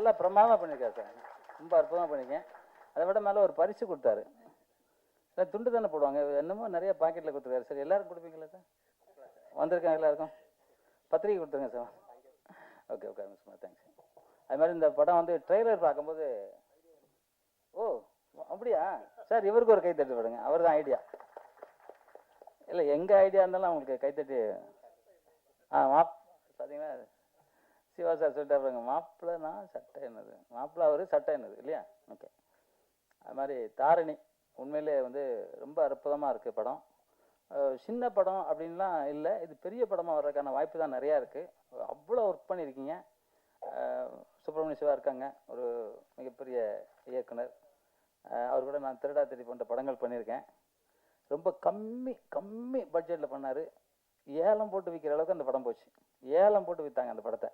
நல்லா பிரமாதமாக பண்ணியிருக்காரு சார். ரொம்ப அற்புதமாக பண்ணியிருக்கேன் அதை விட மேலே ஒரு பரிசு கொடுத்தாரு. சார் துண்டு தானே போடுவாங்க? என்னமோ நிறைய பாக்கெட்டில் கொடுத்துருக்காரு. சார் எல்லாரும் கொடுப்பீங்களா சார்? வந்திருக்காங்க எல்லாருக்கும். பத்திரிக்கை கொடுத்துருங்க sir. Okay okay miss thanks அது மாதிரி இந்த படம் வந்து ட்ரெய்லர் பார்க்கும்போது ஓ அப்படியா? சார் இவருக்கு ஒரு கைத்தட்டு விடுங்க. அவர் தான் ஐடியா இல்லை எங்கள் ஐடியா இருந்தாலும் அவங்களுக்கு கைத்தட்டி ஆ மாப் பார்த்தீங்கன்னா சிவா சார் சொல்லிட்டாரு பாருங்க சட்டை என்னது? மாப்பிள்ள அவர் சட்டை என்னது இல்லையா? ஓகே. அது மாதிரி தாரணி உண்மையிலே வந்து ரொம்ப அற்புதமாக இருக்குது படம். சின்ன படம் அப்படின்லாம் இல்லை இது பெரிய படமாக வர்றதுக்கான வாய்ப்பு தான் நிறையா இருக்குது அவ்வளோ ஒர்க் பண்ணியிருக்கீங்க. சுப்பிரமணிய சிவா இருக்காங்க ஒரு மிகப்பெரிய இயக்குனர். அவர் கூட நான் திருடா திரி போன்ற படங்கள் பண்ணியிருக்கேன். ரொம்ப கம்மி கம்மி பட்ஜெட்டில் பண்ணார். ஏலம் போட்டு விற்கிற அளவுக்கு அந்த படம் போச்சு. ஏலம் போட்டு விற்றாங்க அந்த படத்தை.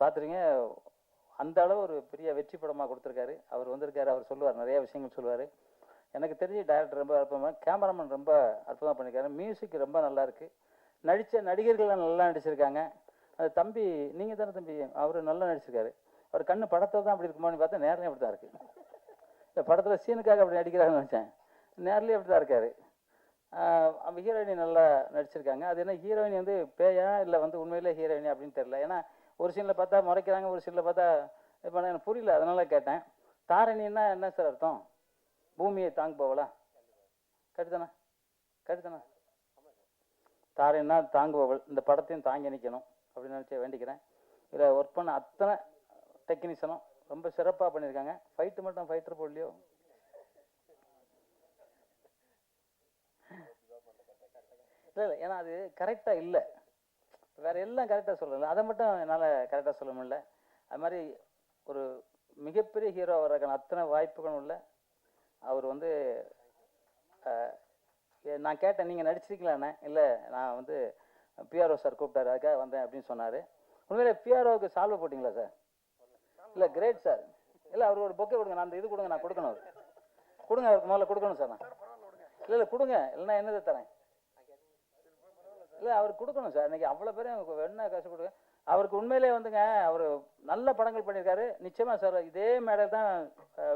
பார்த்துருங்க அந்த அளவு ஒரு பெரிய வெற்றி படமாக கொடுத்துருக்காரு. அவர் வந்திருக்காரு அவர் சொல்லுவார் நிறைய விஷயங்கள் சொல்லுவார். எனக்கு தெரிஞ்சு டைரக்டர் ரொம்ப அற்புதமாக கேமராமேன் ரொம்ப அற்புதமாக பண்ணியிருக்காரு. மியூசிக் ரொம்ப நல்லா இருக்குது நடித்த நடிகர்கள்லாம் நல்லா நடிச்சிருக்காங்க. அது தம்பி நீங்கள் தானே தம்பி? அவர் நல்லா நடிச்சிருக்காரு. அவர் கண்ணு படத்தை தான் அப்படி இருக்குமான்னு பார்த்தா நேரிலே அப்படி தான் இருக்கு. இந்த படத்தில் சீனுக்காக அப்படி நடிக்கிறாங்கன்னு நினச்சேன். நேர்லேயே அப்படி தான் இருக்காரு ஹீரோயினி நல்லா நடிச்சிருக்காங்க. அது என்ன ஹீரோயினி வந்து பேயா இல்லை வந்து உண்மையிலே ஹீரோயினி அப்படின்னு தெரில ஏன்னா ஒரு சீனில் பார்த்தா முறைக்கிறாங்க ஒரு சீனில் பார்த்தா இப்போ எனக்கு புரியல அதனால கேட்டேன். தாரணின்னா என்ன சார் அர்த்தம்? பூமியை தாங்குபவளா? கட்டுதானே கட்டுதானே தாரணின்னா தாங்குபவள் இந்த படத்தையும் தாங்கி நிற்கணும் அப்படின்னு நினச்சி வேண்டிக்கிறேன். இதில் ஒர்க் பண்ண அத்தனை டெக்னீஷியனும் ரொம்ப சிறப்பாக பண்ணியிருக்காங்க. ஃபைட்டு மட்டும் ஃபைட்டர் போடலையோ? இல்லை இல்லை ஏன்னா அது கரெக்டாக இல்லை. வேற எல்லாம் கரெக்டாக சொல்லல அதை மட்டும் என்னால் கரெக்டாக சொல்ல முடியல. அது மாதிரி ஒரு மிகப்பெரிய ஹீரோ வர்றதுக்கான அத்தனை வாய்ப்புகளும் இல்லை. அவர் வந்து நான் கேட்டேன் நீங்கள் நடிச்சிருக்கீங்களாண்ணே? இல்லை நான் வந்து பிஆர்ஓ சார் கூப்பிட்டாரு அதுக்காக வந்தேன் அப்படின்னு சொன்னார். உண்மையிலே பிஆர்ஓவுக்கு சால்வ் போட்டிங்களா சார் இல்லை கிரேட் சார் இல்லை அவர் ஒரு பொக்கே கொடுங்க நான் அந்த இது கொடுங்க நான் கொடுக்கணும் அவருக்கு. கொடுங்க அவருக்கு முதல்ல கொடுக்கணும் சார் நான். இல்லை இல்லை கொடுங்க. இல்லைன்னா என்னதை தரேன்? இல்லை அவருக்கு கொடுக்கணும் சார். இன்னைக்கு அவ்வளோ பேரும் வேணும்னா காசு கொடுங்க அவருக்கு உண்மையிலே வந்துங்க அவர் நல்ல படங்கள் பண்ணியிருக்காரு. நிச்சயமாக சார் இதே மேடல் தான்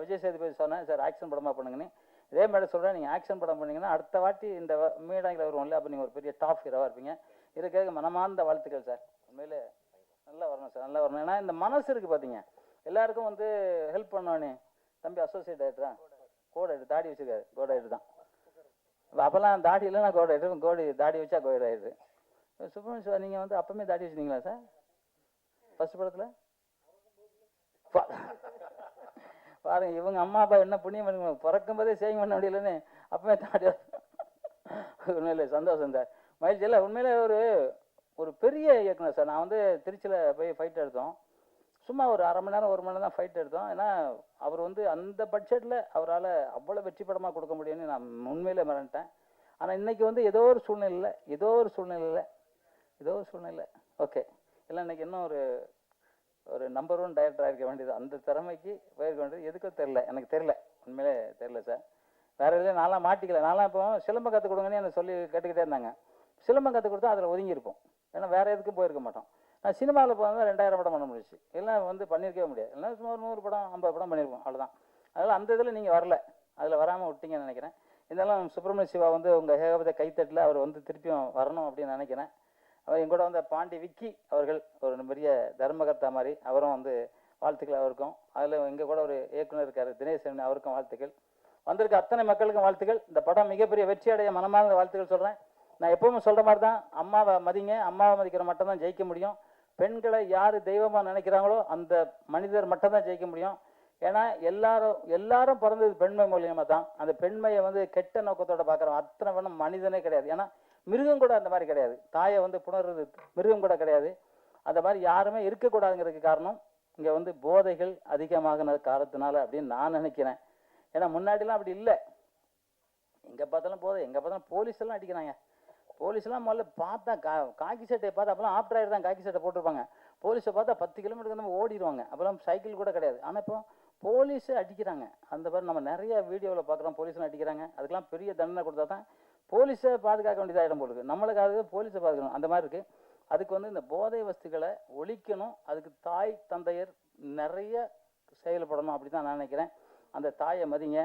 விஜய் சேதுபதி சொன்னேன் சார் ஆக்ஷன் படமாக பண்ணுங்கன்னு. இதே மேடல் சொல்கிறேன் நீங்கள் ஆக்ஷன் படம் பண்ணீங்கன்னா அடுத்த வாட்டி இந்த வ- மேடையில் வருவோம்ல அப்போ நீங்கள் ஒரு பெரிய டாப் ஹீரோவாக இருப்பீங்க. இதுக்காக மனமார்ந்த வாழ்த்துக்கள் சார். உண்மையிலே நல்லா வரணும் சார் நல்லா வரணும். ஏன்னா இந்த மனசு இருக்குது பார்த்தீங்க எல்லாருக்கும் வந்து ஹெல்ப் பண்ணோன்னே தம்பி அசோசியேட் ஆகிட்டுறா கோட் ஆகிட்டு தாடி வச்சுருக்காரு கோட் ஆகிட்டு தான். அப்போல்லாம் தாடி இல்லைன்னா கோட் ஆகிட்டு கோடி தாடி வச்சா கோயில் ஆகிடுது சுப்பிரமணிய சார் நீங்கள் வந்து அப்பவுமே தாடி வச்சிருந்தீங்களா சார்? ஃபஸ்ட் படத்தில்? பாருங்க இவங்க அம்மா அப்பா என்ன புண்ணியம் பண்ணுங்க பிறக்கும் போதே சேவிங் பண்ண முடியலன்னு அப்பவே தாடி உண்மையிலே சந்தோஷம் சார். மகிழ்ச்சி. இல்லை உண்மையில ஒரு ஒரு பெரிய இயக்குனர் சார். நான் வந்து திருச்சியில் போய் ஃபைட் எடுத்தோம். சும்மா ஒரு அரை மணி நேரம் ஒரு மணி நேரம் தான் ஃபைட் எடுத்தோம். ஏன்னா அவர் வந்து அந்த பட்ஜெட்டில் அவரால் அவ்வளோ வெற்றி படமாக கொடுக்க முடியும்னு நான் உண்மையிலே மறந்துட்டேன். ஆனால் இன்னைக்கு வந்து ஏதோ ஒரு சூழ்நிலையில் ஏதோ ஒரு சூழ்நிலையில் ஏதோ ஒரு சூழ்நிலை ஓகே இல்லை இன்னைக்கு இன்னும் ஒரு ஒரு நம்பர் ஒன் டைரக்டர் ஆகிருக்க வேண்டியது அந்த திறமைக்கு போயிருக்க வேண்டியது எதுக்கும் தெரில எனக்கு தெரில உண்மையிலே தெரில சார் வேறு எதுலையும் நான்லாம் மாட்டிக்கல. நான்லாம் இப்போ சிலம்பம் கற்றுக் கொடுங்கன்னு எனக்கு சொல்லி கேட்டுக்கிட்டே இருந்தாங்க. சிலம்பம் கற்றுக் கொடுத்தா அதில் ஒதுங்கியிருப்போம். ஏன்னா வேறு எதுக்கும் போயிருக்க மாட்டோம். நான் சினிமாவில் போனால் ரெண்டாயிரம் படம் பண்ண முடிஞ்சுச்சு. எல்லாம் வந்து பண்ணியிருக்கவே முடியாது. எல்லாம் சும்மா ஒரு நூறு படம் ஐம்பது படம் பண்ணியிருப்போம். அவ்வளோதான் அதனால் அந்த இதில் நீங்கள் வரல. அதில் வராமல் விட்டீங்கன்னு நினைக்கிறேன். இருந்தாலும் சுப்பிரமணிய சிவா வந்து உங்கள் ஏகபத கைத்தட்டில் அவர் வந்து திருப்பியும் வரணும் அப்படின்னு நினைக்கிறேன். அவர் எங்கூட வந்த பாண்டி விக்கி அவர்கள் ஒரு பெரிய தர்மகர்த்தா மாதிரி அவரும் வந்து வாழ்த்துக்கள் அவருக்கும். அதில் எங்கள் கூட ஒரு இயக்குனர் இருக்கார் தினேசன் அவருக்கும் வாழ்த்துக்கள். வந்திருக்க அத்தனை மக்களுக்கும் வாழ்த்துக்கள். இந்த படம் மிகப்பெரிய வெற்றி அடைய மனமார்ந்த வாழ்த்துக்கள் சொல்கிறேன் நான் எப்பவுமே சொல்கிற மாதிரி தான் அம்மாவை மதிங்க அம்மாவை மதிக்கிற மட்டும் தான் ஜெயிக்க முடியும். பெண்களை யார் தெய்வமாக நினைக்கிறாங்களோ அந்த மனிதர் மட்டும் தான் ஜெயிக்க முடியும். ஏன்னா எல்லாரும் எல்லாரும் பிறந்தது பெண்மை மூலியமாக தான். அந்த பெண்மையை வந்து கெட்ட நோக்கத்தோட பார்க்குறோம் அத்தனை வேணும் மனிதனே கிடையாது. ஏன்னா மிருகம் கூட அந்த மாதிரி கிடையாது. தாயை வந்து புணர்றது மிருகம் கூட கிடையாது. அந்த மாதிரி யாருமே இருக்கக்கூடாதுங்கிறதுக்கு காரணம் இங்கே வந்து போதைகள் அதிகமாகின காரணத்தினால அப்படின்னு நான் நினைக்கிறேன். ஏன்னா முன்னாடிலாம் அப்படி இல்லை. எங்கே பார்த்தாலும் போதை எங்கே பார்த்தாலும் போலீஸ் எல்லாம் அடிக்கிறாங்க. போலீஸ்லாம் முதல்ல பார்த்தா கா காக்கி சட்டையை பார்த்தா அப்போலாம் ஆஃப்டர் ஆயிடு தான் காக்கி சட்டை போட்டிருப்பாங்க. போலீஸை பார்த்தா பத்து கிலோமீட்டருக்கு நம்ம ஓடிடுவாங்க. அப்போலாம் சைக்கிள் கூட கிடையாது. ஆனால் இப்போ போலீஸே அடிக்கிறாங்க. அந்த மாதிரி நம்ம நிறைய வீடியோவில் பார்க்குறோம். போலீஸ்லாம் அடிக்கிறாங்க. அதுக்கெல்லாம் பெரிய தண்டனை கொடுத்தா தான் போலீஸை பாதுகாக்க வேண்டியதாகிடும் போலுக்கு நம்மளுக்காக போலீஸை பாதுகாக்கணும். அந்த மாதிரி இருக்குது அதுக்கு வந்து இந்த போதை வஸ்துக்களை ஒழிக்கணும். அதுக்கு தாய் தந்தையர் நிறைய செயல்படணும் அப்படி தான் நான் நினைக்கிறேன். அந்த தாயை மதிங்க.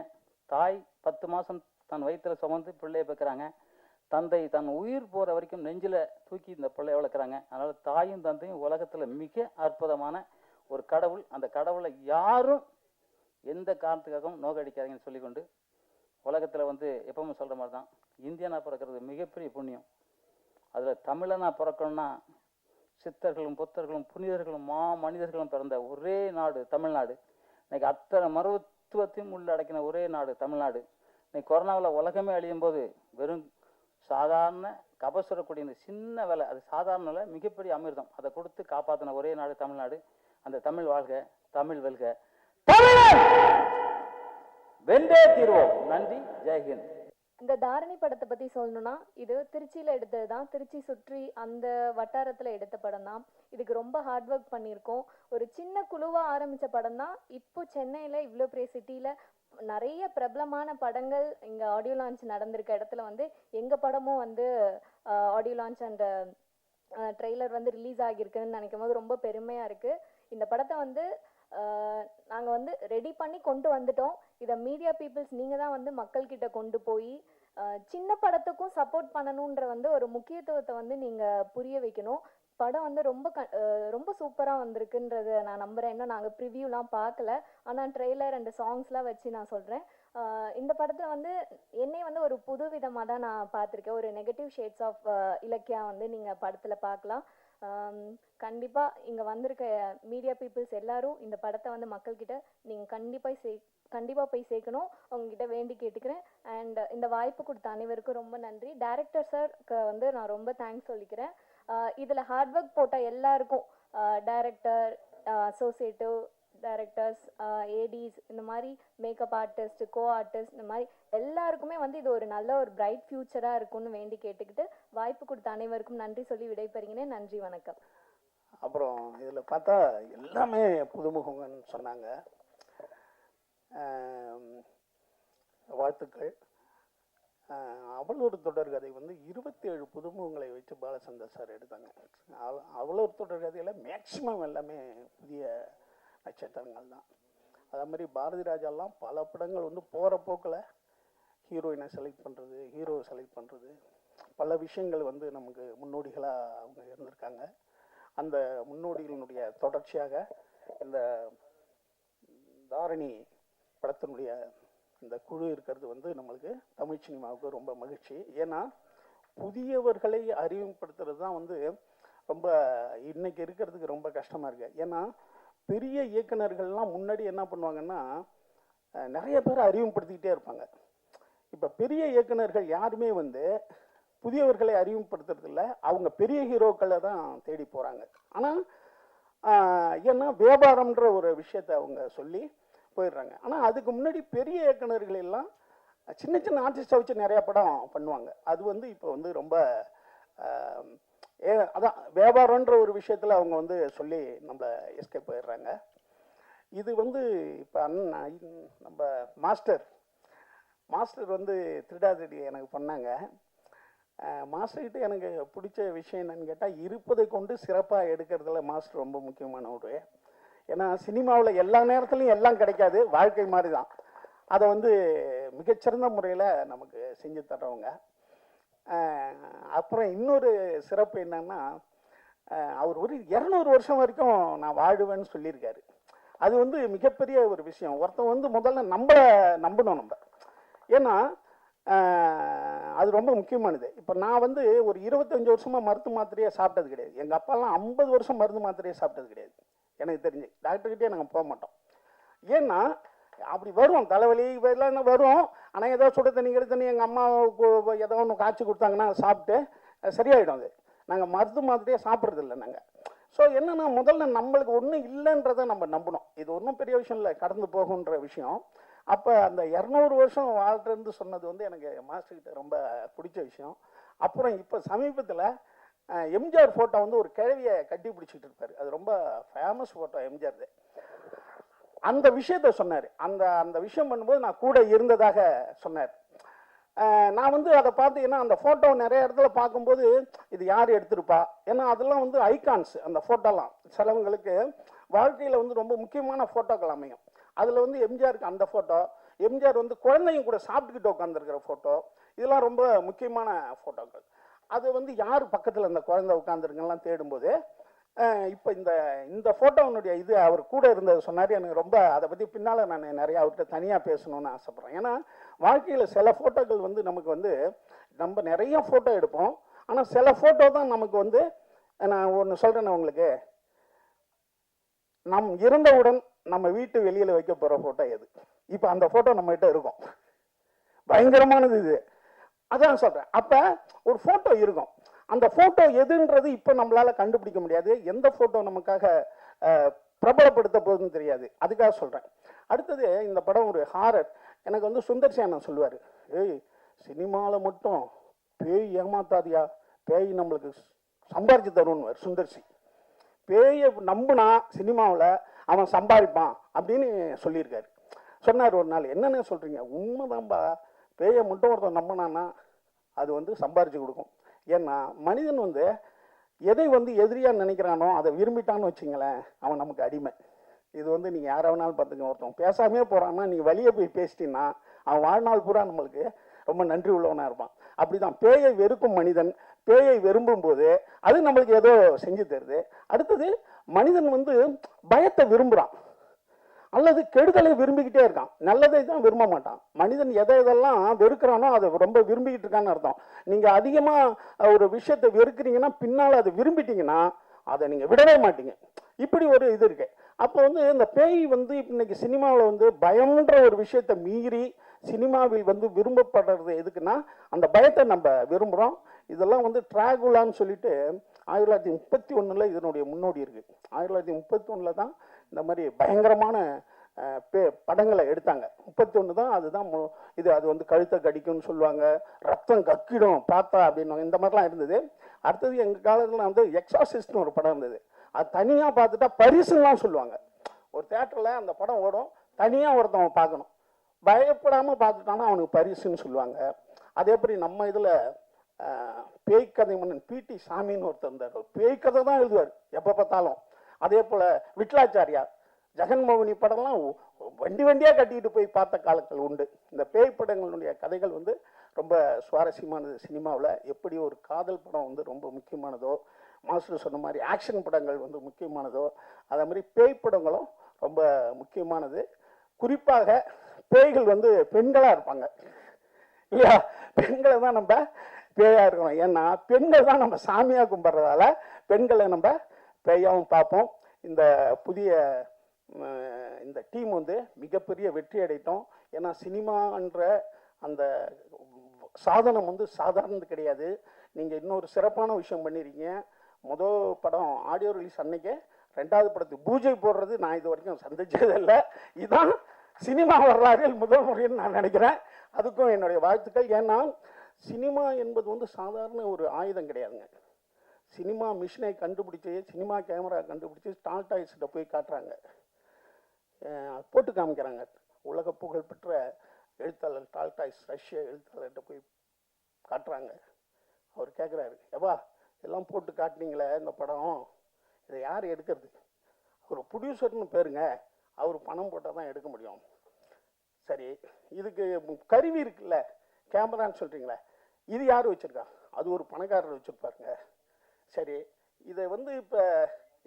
தாய் பத்து மாதம் தன் வயிற்றில் சுமந்து பிள்ளையை பெற்கிறாங்க தந்தை தன் உயிர் போகிற வரைக்கும் நெஞ்சில் தூக்கி இந்த பிள்ளைய வளர்க்குறாங்க. அதனால் தாயும் தந்தையும் உலகத்தில் மிக அற்புதமான ஒரு கடவுள். அந்த கடவுளை யாரும் எந்த காரணத்துக்காகவும் நோக்கடிக்காதீங்கன்னு சொல்லிக்கொண்டு உலகத்தில் வந்து எப்பவும் சொல்கிற மாதிரி தான் இந்தியனாக பிறக்கிறது மிகப்பெரிய புண்ணியம். அதில் தமிழனா பிறக்கணும்னா சித்தர்களும் புத்தர்களும் புனிதர்களும் மா மனிதர்களும் பிறந்த ஒரே நாடு தமிழ்நாடு. இன்னைக்கு அத்தனை மருத்துவத்தையும் உள்ளடக்கின ஒரே நாடு தமிழ்நாடு. இன்னைக்கு கொரோனாவில் உலகமே அழியும் போது வெறும் சாதாரண கபசுரக்கூடிய இந்த சின்ன வேலை அது சாதாரண வேலை மிகப்பெரிய அமிர்தம். அதை கொடுத்து காப்பாற்றின ஒரே நாடு தமிழ்நாடு. அந்த தமிழ் வாழ்க தமிழ் வெல்க. தமிழன் வென்றே தீர்வோம். நன்றி. ஜெய்ஹிந்த் இந்த தாரணி படத்தை பத்தி சொல்லணும்னா இது திருச்சியில எடுத்தது தான். திருச்சி சுற்றி அந்த வட்டாரத்துல எடுத்த படம் தான். இதுக்கு ரொம்ப ஹார்ட் ஒர்க் பண்ணியிருக்கோம். ஒரு சின்ன குழுவா ஆரம்பிச்ச படம் தான். இப்போ சென்னையில இவ்வளோ பெரிய சிட்டியில நிறைய பிரபலமான படங்கள் இங்க ஆடியோ லான்ச் நடந்திருக்க இடத்துல வந்து எங்க படமும் வந்து ஆடியோ லான்ச் அண்ட் ட்ரெய்லர் வந்து ரிலீஸ் ஆகியிருக்குன்னு நினைக்கும் போது ரொம்ப பெருமையா இருக்கு. இந்த படத்தை வந்து நாங்கள் வந்து ரெடி பண்ணி கொண்டு வந்துட்டோம். இதை மீடியா பீப்புள்ஸ் நீங்கள் தான் வந்து மக்கள்கிட்ட கொண்டு போய் சின்ன படத்துக்கும் சப்போர்ட் பண்ணணுன்ற வந்து ஒரு முக்கியத்துவத்தை வந்து நீங்கள் புரிய வைக்கணும். படம் வந்து ரொம்ப க ரொம்ப சூப்பராக வந்திருக்குன்றத நான் நம்புகிறேன் இன்னும் நாங்கள் ப்ரிவியூலாம் பார்க்கல ஆனால் ட்ரெய்லர் அண்ட் சாங்ஸ்லாம் வச்சு நான் சொல்கிறேன் இந்த படத்தில் வந்து என்னை வந்து ஒரு புது விதமாக தான் நான் பார்த்துருக்கேன் ஒரு நெகட்டிவ் ஷேட்ஸ் ஆஃப் இலக்கியா வந்து நீங்கள் படத்தில் பார்க்கலாம் கண்டிப்பாக இங்கே வந்திருக்க மீடியா பீப்புள்ஸ் எல்லாரும் இந்த படத்தை வந்து மக்கள்கிட்ட நீங்கள் கண்டிப்பாக சே கண்டிப்பாக போய் சேர்க்கணும். உங்ககிட்ட வேண்டி கேட்டுக்கிறேன். அண்ட் இந்த வாய்ப்பு கொடுத்த அனைவருக்கும் ரொம்ப நன்றி. டேரக்டர் சார்க்கு வந்து நான் ரொம்ப தேங்க்ஸ் சொல்லிக்கிறேன். இதில் ஹார்ட் ஒர்க் போட்ட எல்லாருக்கும் டைரக்டர் அசோசியேட்டிவ் டைரக்டர்ஸ் ஏடிஸ் இந்த மாதிரி மேக்கப் ஆர்டிஸ்ட் கோ ஆர்டிஸ்ட் இந்த மாதிரி எல்லாருக்குமே வந்து இது ஒரு நல்ல ஒரு பிரைட் ஃபியூச்சராக இருக்கும்னு வேண்டி கேட்டுக்கிட்டு வாய்ப்பு கொடுத்த அனைவருக்கும் நன்றி சொல்லி விடைபெறுகிறேன். நன்றி வணக்கம். அப்புறம் இதில் பார்த்தா எல்லாமே புதுமுகங்கன்னு சொன்னாங்க. வாழ்த்துக்கள். அவளூர் தொடர்கதை வந்து இருபத்தேழு புதுமுகங்களை வச்சு பாலச்சந்தர் சார் எடுத்தாங்க. அவ- அவளூர் தொடர்கதையில் மேக்சிமம் எல்லாமே புதிய நட்சத்திரங்கள் தான். அதே மாதிரி பாரதி ராஜாலாம் பல படங்கள் வந்து போகிற போக்கில் ஹீரோயினை செலக்ட் பண்ணுறது ஹீரோவை செலக்ட் பண்ணுறது பல விஷயங்கள் வந்து நமக்கு முன்னோடிகளாக அவங்க இருந்திருக்காங்க. அந்த முன்னோடிகளினுடைய தொடர்ச்சியாக இந்த தாரணி படத்தினுடைய இந்த குழு இருக்கிறது வந்து நம்மளுக்கு தமிழ் சினிமாவுக்கு ரொம்ப மகிழ்ச்சி. ஏன்னா புதியவர்களை அறிமுகப்படுத்துறது தான் வந்து ரொம்ப இன்னைக்கு இருக்கிறதுக்கு ரொம்ப கஷ்டமாக இருக்குது ஏன்னா பெரிய இயக்குனர்கள்லாம் முன்னாடி என்ன பண்ணுவாங்கன்னா நிறைய பேரை அறிமுகப்படுத்திக்கிட்டே இருப்பாங்க. இப்போ பெரிய இயக்குனர்கள் யாருமே வந்து புதியவர்களை அறிமுகப்படுத்துறதில்ல அவங்க பெரிய ஹீரோக்களை தான் தேடி போகிறாங்க ஆனால் ஏன்னா வியாபாரம்ன்ற ஒரு விஷயத்தை அவங்க சொல்லி போயிடுறாங்க. ஆனால் அதுக்கு முன்னாடி பெரிய இயக்குனர்கள் எல்லாம் சின்ன சின்ன ஆர்டிஸ்ட்டை வச்சு நிறையா படம் பண்ணுவாங்க. அது வந்து இப்போ வந்து ரொம்ப ஏ அதான் வியாபாரம்ன்ற ஒரு விஷயத்தில் அவங்க வந்து சொல்லி நம்மளை எஸ்கேப் போயிடுறாங்க. இது வந்து இப்போ அண்ணன் நம்ம மாஸ்டர் மாஸ்டர் வந்து திருடாதிரி எனக்கு பண்ணாங்க. மாஸ்டர்கிட்ட எனக்கு பிடிச்ச விஷயம் என்னன்னு கேட்டால் இருப்பதை கொண்டு சிறப்பாக எடுக்கிறதுல மாஸ்டர் ரொம்ப முக்கியமான ஒரு ஏன்னா சினிமாவில் எல்லா நேரத்துலையும் எல்லாம் கிடைக்காது. வாழ்க்கை மாதிரி தான் அதை வந்து மிகச்சிறந்த முறையில் நமக்கு செஞ்சு தர்றவங்க. அப்புறம் இன்னொரு சிறப்பு என்னன்னா அவர் ஒரு இரநூறு வருஷம் வரைக்கும் நான் வாழுவேன்னு சொல்லியிருக்காரு. அது வந்து மிகப்பெரிய ஒரு விஷயம். ஒருத்தன் வந்து முதல்ல நம்ம நம்பணும் நம்ம. ஏன்னா அது ரொம்ப முக்கியமானது. இப்போ நான் வந்து ஒரு இருபத்தஞ்சி வருஷமாக மருந்து மாத்திரையே சாப்பிட்டது கிடையாது. எங்கள் அப்பாலாம் ஐம்பது வருஷம் மருந்து மாத்திரையே சாப்பிட்டது கிடையாது. எனக்கு தெரிஞ்சு. டாக்டர்கிட்டே நாங்கள் போக மாட்டோம். ஏன்னா அப்படி வரும் தலைவலி இதெல்லாம் வரும். ஆனால் ஏதோ சுட தண்ணி கெடு தண்ணி எங்கள் அம்மா ஏதோ ஒன்று காய்ச்சி கொடுத்தாங்கன்னா சாப்பிட்டு சரியாயிடும் அது. நாங்கள் மருந்து மாதிரியே சாப்பிட்றதில்ல நாங்கள் ஸோ என்னென்னா முதல்ல நம்மளுக்கு ஒன்றும் இல்லைன்றதை நம்ம நம்பணும். இது ஒன்றும் பெரிய விஷயம் இல்லை. கடந்து போகுன்ற விஷயம். அப்போ அந்த இரநூறு வருஷம் வாழ்றேன்னு சொன்னது வந்து எனக்கு மாஸ்டர்கிட்ட ரொம்ப பிடிச்ச விஷயம். அப்புறம் இப்போ சமீபத்தில் எம்ஜிஆர் ஃபோட்டோ வந்து ஒரு கிழவியை கட்டி பிடிச்சிட்டு இருப்பார். அது ரொம்ப ஃபேமஸ் ஃபோட்டோ எம்ஜிஆர் அந்த விஷயத்த சொன்னார். அந்த அந்த விஷயம் பண்ணும்போது நான் கூட இருந்ததாக சொன்னார். நான் வந்து அதை பார்த்தீங்கன்னா அந்த ஃபோட்டோ நிறைய இடத்துல பார்க்கும்போது இது யார் எடுத்திருப்பா? ஏன்னா அதெல்லாம் வந்து ஐகான்ஸ் அந்த ஃபோட்டோலாம் சிலவங்களுக்கு வாழ்க்கையில் வந்து ரொம்ப முக்கியமான ஃபோட்டோக்கள் அமையும். அதில் வந்து எம்ஜிஆருக்கு அந்த ஃபோட்டோ எம்ஜிஆர் வந்து குழந்தைங்க கூட சாப்பிட்டுக்கிட்டு உட்காந்துருக்கிற ஃபோட்டோ இதெல்லாம் ரொம்ப முக்கியமான ஃபோட்டோக்கள் அது வந்து யார் பக்கத்தில் அந்த குழந்தை உட்காந்துருங்கலாம் தேடும்போது இப்போ இந்த இந்த ஃபோட்டோனுடைய இது அவர் கூட இருந்தது சொன்னார் எனக்கு ரொம்ப அதை பற்றி பின்னால் நான் நிறையா அவர்கிட்ட தனியாக பேசணும்னு ஆசைப்பட்றேன். ஏன்னா வாழ்க்கையில் சில ஃபோட்டோக்கள் வந்து நமக்கு வந்து நம்ம நிறைய ஃபோட்டோ எடுப்போம். ஆனால் சில ஃபோட்டோ தான் நமக்கு வந்து நான் ஒன்று சொல்கிறேன் உங்களுக்கு. நம் இறந்தவுடன் நம்ம வீட்டு வெளியில் வைக்க போகிற ஃபோட்டோ எது? இப்போ அந்த ஃபோட்டோ நம்மகிட்ட இருக்கும். பயங்கரமானது இது. அதான் சொல்கிறேன் அப்போ ஒரு ஃபோட்டோ இருக்கும். அந்த ஃபோட்டோ எதுன்றது இப்போ நம்மளால் கண்டுபிடிக்க முடியாது. எந்த ஃபோட்டோ நமக்காக பிரபலப்படுத்த போகுதுன்னு தெரியாது. அதுக்காக சொல்கிறேன் அடுத்தது இந்த படம் ஒரு ஹாரர் எனக்கு வந்து சுந்தர் சேனன் சொல்லுவார். ஏய் சினிமாவில் மட்டும் பேய் ஏமாத்தாதியா? பேய் நம்மளுக்கு சம்பாரிச்சு தருவன்னு சுந்தர்சி பேயை நம்புனா சினிமாவில் அவன் சம்பாதிப்பான் அப்படின்னு சொல்லியிருக்காரு. சொன்னார் ஒரு நாள். என்னென்ன சொல்கிறீங்க உண்மைதான்பா. பேயை மட்டும் ஒருத்தன் நம்பினான்னா அது வந்து சம்பாரிச்சு கொடுக்கும். ஏன்னா மனிதன் வந்து எதை வந்து எதிரியாக நினைக்கிறானோ அதை விரும்பிட்டான்னு வச்சுங்களேன் அவன் நமக்கு அடிமை. இது வந்து நீங்கள் யாரை வேணாலும் பார்த்துங்க ஒருத்தன் பேசாமே போகிறான்னா நீங்கள் வெளியே போய் பேசிட்டீங்கன்னா அவன் வாழ்நாள் பூரா நம்மளுக்கு ரொம்ப நன்றி உள்ளவனாக இருப்பான். அப்படிதான் பேயை வெறுக்கும் மனிதன் பேயை விரும்பும் போது அது நம்மளுக்கு ஏதோ செஞ்சு தருது. அடுத்தது மனிதன் வந்து பயத்தை விரும்புகிறான் அல்லது கெடுதலை விரும்பிக்கிட்டே இருக்கான். நல்லதை தான் விரும்ப மாட்டான். மனிதன் எதை எதெல்லாம் வெறுக்கிறானோ அதை ரொம்ப விரும்பிக்கிட்டு இருக்கான்னு அர்த்தம். நீங்கள் அதிகமாக ஒரு விஷயத்தை வெறுக்கிறீங்கன்னா பின்னால் அதை விரும்பிட்டீங்கன்னா அதை நீங்கள் விடவே மாட்டீங்க. இப்படி ஒரு இது இருக்கு. அப்போ வந்து இந்த பேய் வந்து இன்னைக்கு சினிமாவில் வந்து பயம்ன்ற ஒரு விஷயத்தை மீறி சினிமாவில் வந்து விரும்பப்படுறது எதுக்குன்னா அந்த பயத்தை நம்ம விரும்புகிறோம் இதெல்லாம் வந்து ட்ராகுலான்னு சொல்லிட்டு ஆயிரத்தி தொள்ளாயிரத்தி முப்பத்தி ஒன்றில் இதனுடைய முன்னோடி இருக்குது ஆயிரத்தி தொள்ளாயிரத்தி முப்பத்தி ஒன்றில் தான் இந்த மாதிரி பயங்கரமான பே படங்களை எடுத்தாங்க. முப்பத்தி ஒன்று தான் அதுதான் இது அது வந்து கழுத்தை கடிக்கும்னு சொல்லுவாங்க ரத்தம் கக்கிடும் பார்த்தா அப்படின்னு இந்த மாதிரிலாம் இருந்தது. அடுத்தது எங்கள் காலத்தில் வந்து எக்ஸாசிஸ்ட்னு ஒரு படம் இருந்தது. அது தனியாக பார்த்துட்டா பரிசுலாம் சொல்லுவாங்க. ஒரு தேட்டரில் அந்த படம் ஓடும் தனியாக ஒருத்தவன் பார்க்கணும். பயப்படாமல் பார்த்துட்டானா அவனுக்கு பரிசுன்னு சொல்லுவாங்க. அதே மாதிரி நம்ம இதில் பேய் கதை மன்னன் பிடி சாமின்னு ஒருத்தர் இருந்தார். அவர் பேய் கதை தான் எழுதுவார் எப்போ பார்த்தாலும். அதே போல் விட்லாச்சாரியா ஜெகன்மோகினி படம்லாம் வண்டி வண்டியாக கட்டிட்டு போய் பார்த்த காலங்கள் உண்டு. இந்த பேய் படங்களுடைய கதைகள் வந்து ரொம்ப சுவாரஸ்யமானது. சினிமாவில் எப்படி ஒரு காதல் படம் வந்து ரொம்ப முக்கியமானதோ மாஸ்டர் சொன்ன மாதிரி ஆக்ஷன் படங்கள் வந்து முக்கியமானதோ அதே மாதிரி பேய் படங்களும் ரொம்ப முக்கியமானது. குறிப்பாக பேய்கள் வந்து பெண்களாக இருப்பாங்க. இல்லையா? பெண்களை தான் நம்ம பேயாக இருக்கணும். ஏன்னா பெண்கள் தான் நம்ம சாமியாக கும்பிட்றதால பெண்களை நம்ம பேயாவும் பார்ப்போம். இந்த புதிய இந்த டீம் வந்து மிகப்பெரிய வெற்றி அடைத்தோம். ஏன்னா சினிமான்ற அந்த சாதனம் வந்து சாதாரணது கிடையாது. நீங்கள் இன்னொரு சிறப்பான விஷயம் பண்ணியிருக்கீங்க முதல் படம் ஆடியோ ரிலீஸ் அன்னைக்கே ரெண்டாவது படத்துக்கு பூஜை போடுறது நான் இது வரைக்கும் சந்திச்சதில்லை. இதுதான் சினிமா வரலாறில் முதல் முறைன்னு நான் நினைக்கிறேன். அதுக்கும் என்னுடைய வாழ்த்துக்கள். ஏன்னா சினிமா என்பது வந்து சாதாரண ஒரு ஆயுதம் கிடையாதுங்க. சினிமா மிஷினை கண்டுபிடிச்சி சினிமா கேமரா கண்டுபிடிச்சி டால்டாய்ஸ்கிட்ட போய் காட்டுறாங்க. போட்டு காமிக்கிறாங்க. உலக புகழ்பெற்ற எழுத்தாளர் டால்டாய்ஸ் ரஷ்ய எழுத்தாளர்கிட்ட போய் காட்டுறாங்க. அவர் கேட்குறாரு எப்பா எல்லாம் போட்டு காட்டினீங்களே இந்த படம். இதை யார் எடுக்கிறது? ஒரு ப்ரொடியூசர்னு பேருங்க. அவர் பணம் போட்டால் தான் எடுக்க முடியும். சரி இதுக்கு கருவி இருக்குல்ல கேமரான்னு சொல்கிறீங்களே இது யார் வச்சுருக்கா? அது ஒரு பணக்காரர் வச்சுருப்பாருங்க. சரி இதை வந்து இப்போ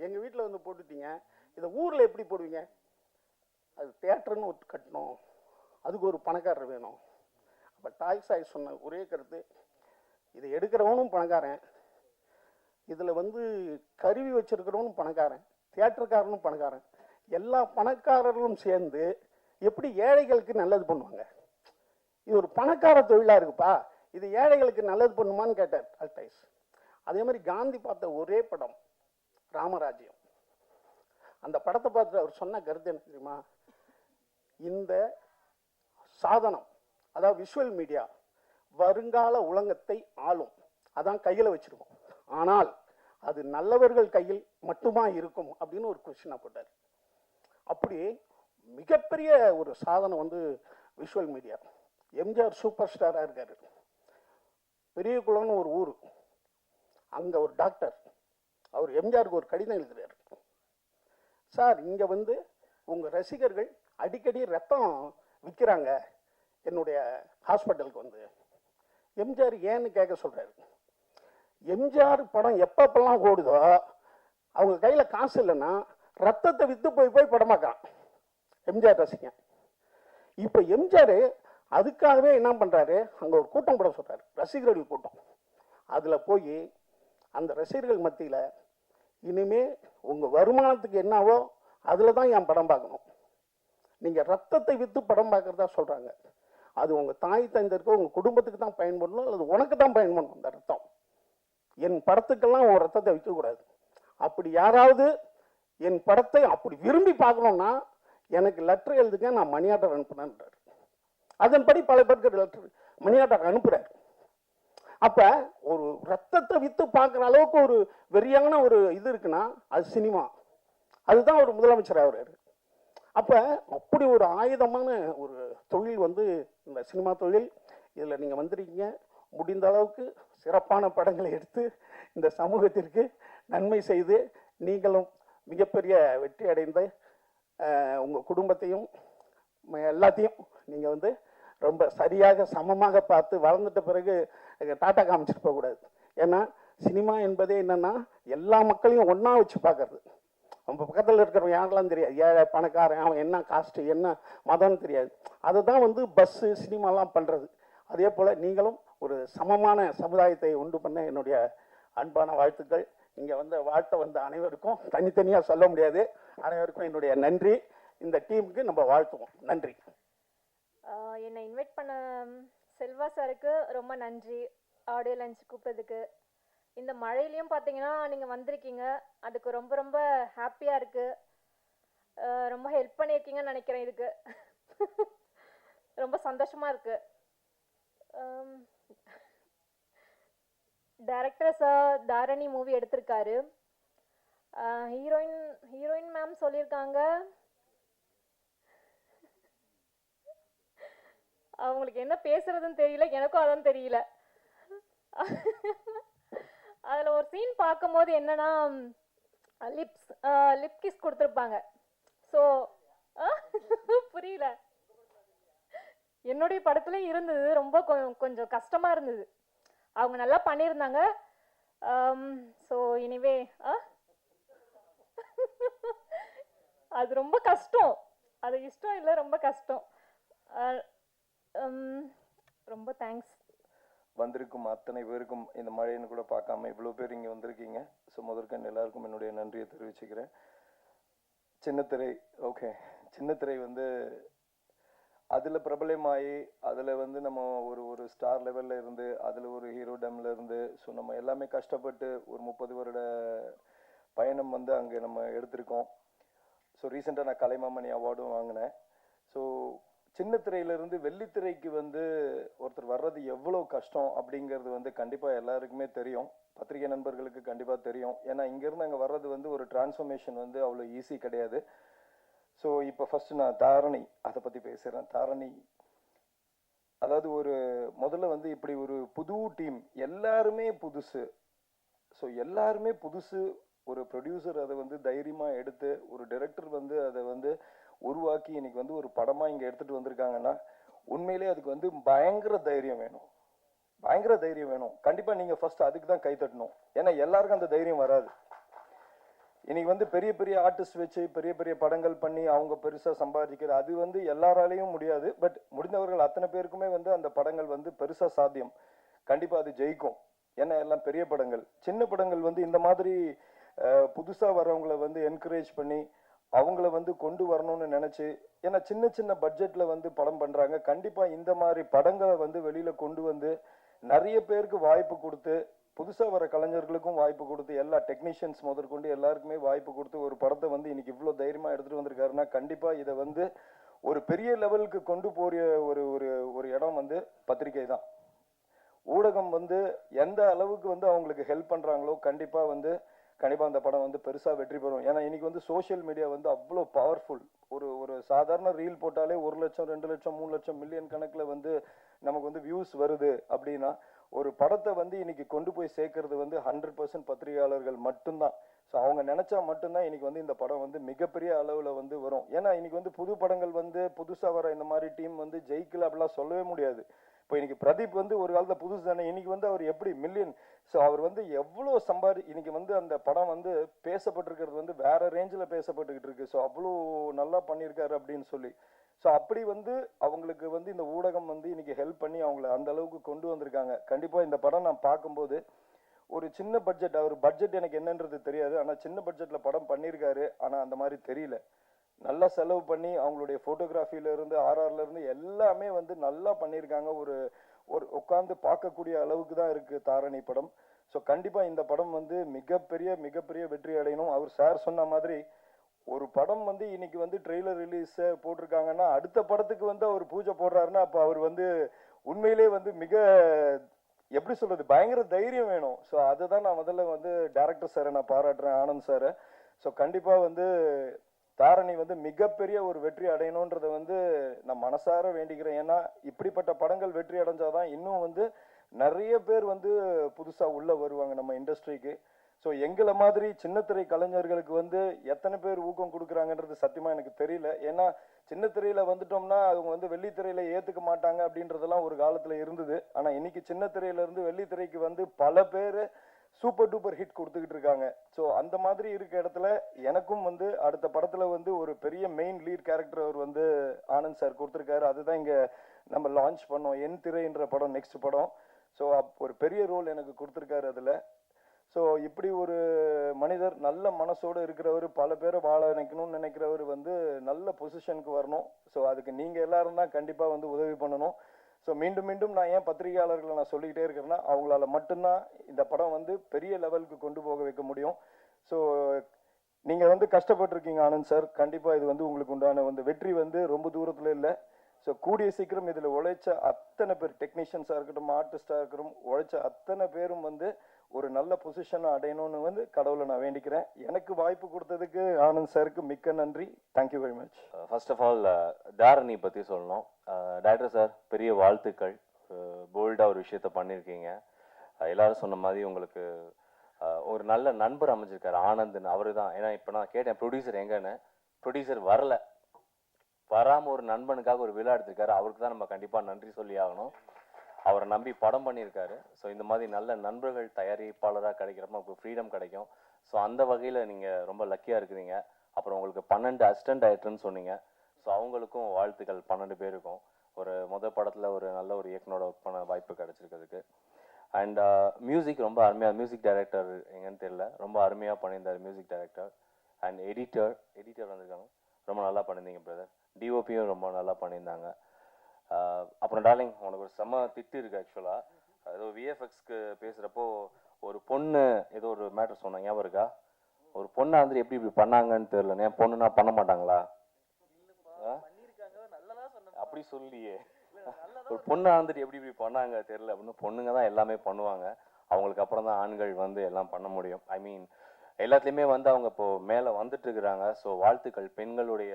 எங்கள் வீட்டில் வந்து போட்டுட்டீங்க இதை ஊரில் எப்படி போடுவீங்க? அது தேட்டர்னு ஒரு கட்டணும். அதுக்கு ஒரு பணக்காரர் வேணும். அப்போ டாய் சாய் சொன்ன ஒரே கருத்து இதை எடுக்கிறவனும் பணக்காரன் இதில் வந்து கருவி வச்சிருக்கிறவனும் பணக்காரன் தியேட்டருக்காரனும் பணக்காரன். எல்லா பணக்காரர்களும் சேர்ந்து எப்படி ஏழைகளுக்கு நல்லது பண்ணுவாங்க? இது ஒரு பணக்கார தொழிலாக இருக்குப்பா. இது ஏழைகளுக்கு நல்லது பண்ணுமான்னு கேட்டார் அல்டைஸ். அதே மாதிரி காந்தி பார்த்த ஒரே படம் ராமராஜ்யம். அந்த படத்தை பார்த்துட்டு அவர் சொன்ன கருத்து என்ன தெரியுமா? இந்த சாதனம் அதாவது விஷுவல் மீடியா வருங்கால உலகத்தை ஆளும். அதான் கையில் வச்சுருக்கோம். ஆனால் அது நல்லவர்கள் கையில் மட்டுமா இருக்கும் அப்படின்னு ஒரு கொஸ்டினாக போட்டார். அப்படி மிகப்பெரிய ஒரு சாதனம் வந்து விஷுவல் மீடியா எம்ஜிஆர் சூப்பர் ஸ்டாராக இருக்கார். பெரியகுளம்னு ஒரு ஊர். அங்கே ஒரு டாக்டர் அவர் எம்ஜிஆருக்கு ஒரு கடிதம் எழுதுகிறார் சார் இங்கே வந்து உங்கள் ரசிகர்கள் அடிக்கடி ரத்தம் விற்கிறாங்க என்னுடைய ஹாஸ்பிட்டலுக்கு வந்து. எம்ஜிஆர் ஏன்னு கேட்க சொல்கிறாரு எம்ஜிஆர் படம் எப்பப்பெல்லாம் ஓடுதோ அவங்க கையில் காசு இல்லைன்னா ரத்தத்தை விற்று போய் போய் படமாக்கான் எம்ஜிஆர் ரசிகன். இப்போ எம்ஜிஆர் அதுக்காகவே என்ன பண்ணுறாரு அங்கே ஒரு கூட்டம் போட சொல்கிறாரு ரசிகர்கள் கூட்டம். அதில் போய் அந்த ரசிகர்கள் மத்தியில் இனிமே உங்கள் வருமானத்துக்கு என்னவோ அதில் தான் என் படம் பார்க்கணும். நீங்கள் ரத்தத்தை விற்று படம் பார்க்குறதா சொல்கிறாங்க அது உங்கள் தாய் தந்தருக்கோ உங்கள் குடும்பத்துக்கு தான் பயன்படணும் அல்லது உனக்கு தான் பயன்படணும் அந்த ரத்தம். என் படத்துக்கெல்லாம் உன் ரத்தத்தை விற்கக்கூடாது அப்படி யாராவது என் படத்தை அப்படி விரும்பி பார்க்கணும்னா எனக்கு லெட்டர் எழுதுங்க நான் மணியாட்டர் அனுப்புனேன்றார் அதன்படி பல பேருக்கு லெட்டர் மணியாட்டர் அனுப்புகிறார் அப்ப ஒரு ரத்தத்தை வித்து பார்க்குற அளவுக்கு ஒரு வெறியான ஒரு இது இருக்குன்னா அது சினிமா. அதுதான் ஒரு முதலமைச்சர் ஆகிறாரு. அப்ப அப்படி ஒரு ஆயுதமான ஒரு தொழில் வந்து இந்த சினிமா தொழில். இதில் நீங்கள் வந்திருக்கீங்க. முடிந்த அளவுக்கு சிறப்பான படங்களை எடுத்து இந்த சமூகத்திற்கு நன்மை செய்து நீங்களும் மிகப்பெரிய வெற்றி அடைந்த உங்கள் குடும்பத்தையும் எல்லாத்தையும் நீங்கள் வந்து ரொம்ப சரியாக சமமாக பார்த்து வளர்ந்துட்ட பிறகு டாட்டா காமிச்சிட்டு போகக்கூடாது. ஏன்னா சினிமா என்பதே என்னென்னா எல்லா மக்களையும் ஒன்றா வச்சு பார்க்கறது நம்ம பக்கத்தில் இருக்கிறவங்க யாரெல்லாம் தெரியாது? ஏழை பணக்காரன் அவன் என்ன காஸ்ட்டு என்ன மதம்னு தெரியாது. அதுதான் வந்து பஸ்ஸு சினிமாலாம் பண்ணுறது அதே போல் நீங்களும் ஒரு சமமான சமுதாயத்தை உண்டு பண்ண என்னுடைய அன்பான வாழ்த்துக்கள். இங்கே வந்த வாழ்த்த வந்த அனைவருக்கும் தனித்தனியாக சொல்ல முடியாது. அனைவருக்கும் என்னுடைய நன்றி. இந்த டீமுக்கு நம்ம வாழ்த்துவோம். நன்றி. என்னை இன்வைட் பண்ண செல்வா சாருக்கு ரொம்ப நன்றி ஆடியோ லஞ்ச் கூப்பிட்டதுக்கு. இந்த மழையிலையும் பார்த்தீங்கன்னா நீங்கள் வந்திருக்கீங்க. அதுக்கு ரொம்ப ரொம்ப ஹாப்பியாக இருக்குது ரொம்ப ஹெல்ப் பண்ணியிருக்கீங்கன்னு நினைக்கிறேன் இதுக்கு. ரொம்ப சந்தோஷமாக இருக்குது டேரக்டர் சார் தாரணி மூவி எடுத்திருக்காரு. ஹீரோயின் ஹீரோயின் மேம் சொல்லியிருக்காங்க. அவங்களுக்கு என்ன பேசுறதுன்னு தெரியல எனக்கும் அதான் தெரியல. அதில் ஒரு சீன் பார்க்கும்போது என்னன்னா லிப்ஸ் லிப் கிஸ் கொடுத்துருப்பாங்க. ஸோ புரியல. என்னுடைய படத்துலையும் இருந்தது ரொம்ப கொ- கொஞ்சம் கஷ்டமாக இருந்தது. அவங்க நல்லா பண்ணியிருந்தாங்க. ஸோ இனிவே அது ரொம்ப கஷ்டம். அது இஷ்டம் இல்லை ரொம்ப கஷ்டம். Um, ரொம்ப தேங்க்ஸ் வந்திருக்கும் அத்தனை பேருக்கும் இந்த மழைன்னு கூட பார்க்காம இவ்வளோ பேர் இங்கே வந்திருக்கீங்க. ஸோ முதற்கண் எல்லாருக்கும் என்னுடைய நன்றியை தெரிவிச்சுக்கிறேன். சின்னத்திரை ஓகே சின்னத்திரை வந்து அதில் பிரபலமாகி அதில் வந்து நம்ம ஒரு ஒரு ஸ்டார் லெவலில் இருந்து அதில் ஒரு ஹீரோ டம்ல இருந்து ஸோ நம்ம எல்லாமே கஷ்டப்பட்டு ஒரு முப்பது வருட பயணம் வந்து அங்கே நம்ம எடுத்திருக்கோம். ஸோ ரீசெண்டாக நான் கலைமாமணி அவார்டும் வாங்கினேன். ஸோ சின்ன திரையிலிருந்து வெள்ளித்திரைக்கு வந்து ஒருத்தர் வர்றது எவ்வளோ கஷ்டம் அப்படிங்கிறது வந்து கண்டிப்பாக எல்லாருக்குமே தெரியும். பத்திரிகை நண்பர்களுக்கு கண்டிப்பாக தெரியும். ஏன்னா இங்கேருந்து அங்கே வர்றது வந்து ஒரு டிரான்ஸ்ஃபர்மேஷன் வந்து அவ்வளோ ஈஸி கிடையாது. ஸோ இப்போ ஃபர்ஸ்ட் நான் தாரணி அதை பற்றி பேசுகிறேன் தாரணி அதாவது ஒரு முதல்ல வந்து இப்படி ஒரு புது டீம் எல்லாருமே புதுசு. ஸோ எல்லாருமே புதுசு. ஒரு ப்ரொடியூசர் அதை வந்து தைரியமாக எடுத்து ஒரு டைரக்டர் வந்து அதை வந்து உருவாக்கி இன்னைக்கு வந்து ஒரு படமாக இங்கே எடுத்துகிட்டு வந்திருக்காங்கன்னா உண்மையிலே அதுக்கு வந்து பயங்கர தைரியம் வேணும். பயங்கர தைரியம் வேணும். கண்டிப்பாக நீங்கள் ஃபர்ஸ்ட் அதுக்கு தான் கை தட்டணும். ஏன்னா எல்லாருக்கும் அந்த தைரியம் வராது. இன்னைக்கு வந்து பெரிய பெரிய ஆர்டிஸ்ட் வச்சு பெரிய பெரிய படங்கள் பண்ணி அவங்க பெருசா சம்பாதிக்கிற அது வந்து எல்லாராலையும் முடியாது. பட் முடிந்தவர்கள் அத்தனை பேருக்குமே வந்து அந்த படங்கள் வந்து பெருசா சாத்தியம். கண்டிப்பா அது ஜெயிக்கும். ஏன்னா எல்லாம் பெரிய படங்கள். சின்ன படங்கள் வந்து இந்த மாதிரி புதுசாக புதுசா வந்து என்கரேஜ் பண்ணி அவங்கள வந்து கொண்டு வரணும்னு நினைச்சு ஏன்னா சின்ன சின்ன பட்ஜெட்ல வந்து படம் பண்றாங்க. கண்டிப்பா இந்த மாதிரி படங்களை வந்து வெளியில கொண்டு வந்து நிறைய பேருக்கு வாய்ப்பு கொடுத்து புதுசா வர கலைஞர்களுக்கும் வாய்ப்பு கொடுத்து எல்லா டெக்னீஷியன்ஸ் முதற்கொண்டு எல்லாருக்குமே வாய்ப்பு கொடுத்து ஒரு படத்தை வந்து இன்னைக்கு இவ்வளோ தைரியமா எடுத்துட்டு வந்திருக்காருன்னா கண்டிப்பா இதை வந்து ஒரு பெரிய லெவலுக்கு கொண்டு போற ஒரு ஒரு ஒரு இடம் வந்து பத்திரிகை தான். ஊடகம் வந்து எந்த அளவுக்கு வந்து அவங்களுக்கு ஹெல்ப் பண்றாங்களோ கண்டிப்பா வந்து கண்டிப்பாக அந்த படம் வந்து பெருசாக வெற்றி பெறும். ஏன்னா இன்னைக்கு வந்து சோஷியல் மீடியா வந்து அவ்வளோ பவர்ஃபுல் ஒரு ஒரு சாதாரண ரீல் போட்டாலே ஒரு லட்சம் ரெண்டு லட்சம் மூணு லட்சம் மில்லியன் கணக்கில் வந்து நமக்கு வந்து வியூஸ் வருது அப்படின்னா ஒரு படத்தை வந்து இன்னைக்கு கொண்டு போய் சேர்க்கறது வந்து ஹண்ட்ரட் பர்சன்ட் பத்திரிகையாளர்கள் மட்டும்தான். ஸோ அவங்க நினச்சா மட்டும்தான் இன்னைக்கு வந்து இந்த படம் வந்து மிகப்பெரிய அளவில் வந்து வரும். ஏன்னா இன்னைக்கு வந்து புது படங்கள் வந்து புதுசாக வர இந்த மாதிரி டீம் வந்து ஜெயிக்கல அப்படிலாம் சொல்லவே முடியாது. இப்போ இன்னைக்கு பிரதீப் வந்து ஒரு காலத்தில் புதுசு தானே இன்னைக்கு வந்து அவர் எப்படி மில்லியன் ஸோ அவர் வந்து எவ்வளோ சம்பாதி இன்னைக்கு வந்து அந்த படம் வந்து பேசப்பட்டிருக்கிறது வந்து வேற ரேஞ்சில் பேசப்பட்டுக்கிட்டு இருக்கு ஸோ அவ்வளோ நல்லா பண்ணியிருக்காரு அப்படின்னு சொல்லி. ஸோ அப்படி வந்து அவங்களுக்கு வந்து இந்த ஊடகம் வந்து இன்னைக்கு ஹெல்ப் பண்ணி அவங்கள அந்த அளவுக்கு கொண்டு வந்திருக்காங்க. கண்டிப்பாக இந்த படம் நான் பார்க்கும்போது ஒரு சின்ன பட்ஜெட் அவர் பட்ஜெட் எனக்கு என்னன்றது தெரியாது. ஆனால் சின்ன பட்ஜெட்டில் படம் பண்ணியிருக்காரு. ஆனால் அந்த மாதிரி தெரியல. நல்லா செலவு பண்ணி அவங்களுடைய ஃபோட்டோகிராஃபிலேருந்து இருந்து எல்லாமே வந்து நல்லா பண்ணியிருக்காங்க. ஒரு ஒரு உட்காந்து பார்க்கக்கூடிய அளவுக்கு தான் இருக்கு தாரணி படம். ஸோ கண்டிப்பாக இந்த படம் வந்து மிகப்பெரிய மிகப்பெரிய வெற்றி அடையணும். அவர் சார் சொன்ன மாதிரி ஒரு படம் வந்து இன்னைக்கு வந்து ட்ரெய்லர் ரிலீஸ் போட்டிருக்காங்கன்னா அடுத்த படத்துக்கு வந்து அவர் பூஜை போடுறாருன்னா அப்போ அவர் வந்து உண்மையிலே வந்து மிக எப்படி சொல்றது பயங்கர தைரியம் வேணும். ஸோ அதை தான் நான் முதல்ல வந்து டேரக்டர் சாரை நான் பாராட்டுறேன் ஆனந்த் சாரை ஸோ கண்டிப்பாக வந்து தாரணி வந்து மிகப்பெரிய ஒரு வெற்றி அடையணுன்றதை வந்து நான் மனசார வேண்டிக்கிறேன். ஏன்னா இப்படிப்பட்ட படங்கள் வெற்றி அடைஞ்சாதான் இன்னும் வந்து நிறைய பேர் வந்து புதுசாக உள்ளே வருவாங்க நம்ம இண்டஸ்ட்ரிக்கு. ஸோ எங்களை மாதிரி சின்னத்திரை கலைஞர்களுக்கு வந்து எத்தனை பேர் ஊக்கம் கொடுக்குறாங்கன்றது சத்தியமாக எனக்கு தெரியல. ஏன்னா சின்னத்திரையில் வந்துட்டோம்னா அவங்க வந்து வெள்ளித்திரையில் ஏற்றுக்க மாட்டாங்க அப்படின்றதெல்லாம் ஒரு காலத்தில் இருந்தது. ஆனால் இன்னைக்கு சின்னத்திரையிலேருந்து வெள்ளித்திரைக்கு வந்து பல பேர் சூப்பர் டூப்பர் ஹிட் கொடுத்துக்கிட்டு இருக்காங்க. ஸோ அந்த மாதிரி இருக்க இடத்துல எனக்கும் வந்து அடுத்த படத்தில் வந்து ஒரு பெரிய மெயின் லீட் கேரக்டர் அவர் வந்து ஆனந்த் சார் கொடுத்துருக்காரு. அதுதான் இங்கே நம்ம லான்ச் பண்ணோம். என் திரைன்ற படம் நெக்ஸ்ட் படம். ஸோ அப் ஒரு பெரிய ரோல் எனக்கு கொடுத்துருக்காரு அதில். ஸோ இப்படி ஒரு மனிதர் நல்ல மனசோடு இருக்கிறவர் பல பேரை வாழ நினைக்கணும்னு நினைக்கிறவர் வந்து நல்ல பொசிஷனுக்கு வரணும். ஸோ அதுக்கு நீங்கள் எல்லாரும் தான் கண்டிப்பாக வந்து உதவி பண்ணணும். ஸோ மீண்டும் மீண்டும் நான் ஏன் பத்திரிகையாளர்களை நான் சொல்லிக்கிட்டே இருக்கிறேன்னா அவங்களால மட்டும்தான் இந்த படம் வந்து பெரிய லெவலுக்கு கொண்டு போக வைக்க முடியும். ஸோ நீங்கள் வந்து கஷ்டப்பட்டிருக்கீங்க ஆனந்த் சார். கண்டிப்பாக இது வந்து உங்களுக்கு உண்டான வந்து வெற்றி வந்து ரொம்ப தூரத்தில் இல்லை. ஸோ கூடிய சீக்கிரம் இதில் உழைச்ச அத்தனை பேர் டெக்னீஷியன்ஸாக இருக்கட்டும் ஆர்டிஸ்டாக இருக்கட்டும் உழைச்ச அத்தனை பேரும் வந்து ஒரு நல்ல பொசிஷனை அடையணும்னு வந்து கடவுளை நான் வேண்டிக்கிறேன். எனக்கு வாய்ப்பு கொடுத்ததுக்கு ஆனந்த் சாருக்கு மிக்க நன்றி. Thank you very much first of all Dharani பற்றி சொல்லணும். Uh, டேரக்டர் சார் பெரிய வாழ்த்துக்கள். Uh, போல்டாக ஒரு விஷயத்த பண்ணியிருக்கீங்க. Uh, எல்லாரும் சொன்ன மாதிரி உங்களுக்கு ஒரு நல்ல நண்பர் அமைஞ்சிருக்காரு ஆனந்த்னு. அவரு தான் ஏன்னா இப்போ நான் கேட்டேன் ப்ரொடியூசர் எங்கன்னு. ப்ரொடியூசர் வரல. வராமல் ஒரு நண்பனுக்காக ஒரு விழா எடுத்திருக்காரு. அவருக்கு தான் நம்ம கண்டிப்பாக நன்றி சொல்லி ஆகணும். அவரை நம்பி படம் பண்ணியிருக்காரு. ஸோ இந்த மாதிரி நல்ல நண்பர்கள் தயாரிப்பாளராக கிடைக்கிறப்ப நமக்கு ஃப்ரீடம் கிடைக்கும். ஸோ அந்த வகையில் நீங்கள் ரொம்ப லக்கியாக இருக்கிறீங்க. அப்புறம் உங்களுக்கு பன்னெண்டு அசிஸ்டன்ட் டைரக்டர்னு சொன்னீங்க. ஸோ அவங்களுக்கும் வாழ்த்துக்கள். பன்னெண்டு பேருக்கும். ஒரு முத படத்தில் ஒரு நல்ல ஒரு இயக்குனோட ஒர்க் பண்ண வாய்ப்பு கிடச்சிருக்கிறதுக்கு. அண்ட் மியூசிக் uh, ரொம்ப அருமையாக மியூசிக் டைரக்டர் எங்கன்னு தெரியல. ரொம்ப அருமையாக பண்ணியிருந்தார் music director and editor editor வந்திருக்காங்க. ரொம்ப நல்லா பண்ணியிருந்தீங்க பிரதர் டிஓபியும் ரொம்ப நல்லா பண்ணியிருந்தாங்க. அப்புறம் டார்லிங் உனக்கு ஒரு செம்ம திட்டு இருக்கு ஆக்சுவலாக ஏதோ விஎஃப்எக்ஸ்க்கு பேசுகிறப்போ ஒரு பொண்ணு ஏதோ ஒரு மேட்டர் சொன்னாங்க ஞாபகம் இருக்கா? ஒரு பொண்ணை வந்து எப்படி இப்படி பண்ணாங்கன்னு தெரியல ஏன் பொண்ணுனா பண்ண மாட்டாங்களா? அப்படி சொல்லியே. ஒரு பொண்ணை வந்துட்டு எப்படி இப்படி பண்ணாங்க தெரியல அப்படின்னு பொண்ணுங்க தான் எல்லாமே பண்ணுவாங்க. அவங்களுக்கு அப்புறம் தான் ஆண்கள் வந்து எல்லாம் பண்ண முடியும். ஐ மீன் எல்லாத்துலேயுமே வந்து அவங்க இப்போ மேலே வந்துட்டு இருக்கிறாங்க. ஸோ வாழ்த்துக்கள். பெண்களுடைய